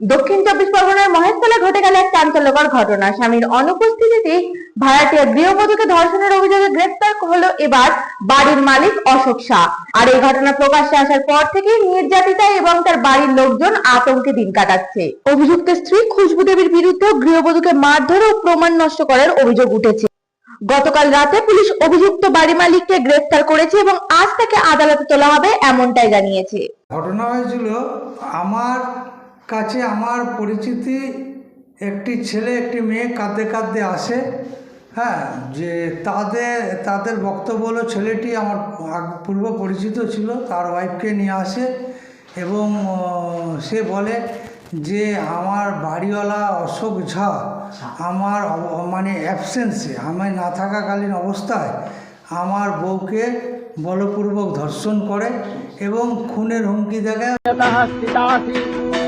দক্ষিণ চব্বিশ পরগনার মহেশতলা ঘটে গেল এক চাঞ্চল্যকর ঘটনা। স্বামীর অনুপস্থিতিতে ভাড়াটিয়া গৃহবধূকে ধর্ষণের অভিযোগে গ্রেফতার হলো এবার বাড়ির মালিক অশোক শাহ। আর এই ঘটনা প্রকাশ্যে আসার পর থেকে নির্যাতিতা এবং তার বাড়ির লোকজন আতঙ্কে দিন কাটাচ্ছে। অভিযুক্ত স্ত্রী খুশবু দেবীর বিরুদ্ধে গৃহবধূকে মারধর ও প্রমাণ নষ্ট করার অভিযোগ উঠেছে। গতকাল রাতে পুলিশ অভিযুক্ত বাড়ি মালিককে গ্রেফতার করেছে এবং আজ তাকে আদালতে তোলা হবে এমনটাই জানিয়েছে। ঘটনা হয়েছিল আমার কাছে আমার পরিচিতি একটি ছেলে একটি মেয়ে কাঁদতে কাঁদতে আসে। হ্যাঁ যে তাদের তাদের বক্তব্য হলো ছেলেটি আমার পূর্ব পরিচিত ছিল তার ওয়াইফকে নিয়ে আসে এবং সে বলে যে আমার বাড়িওয়ালা অশোক ঝা আচ্ছা। আমার মানে অ্যাবসেন্সে আমি না থাকাকালীন অবস্থায় আমার বউকে বলপূর্বক ধর্ষণ করে এবং খুনের হুমকি দেখায়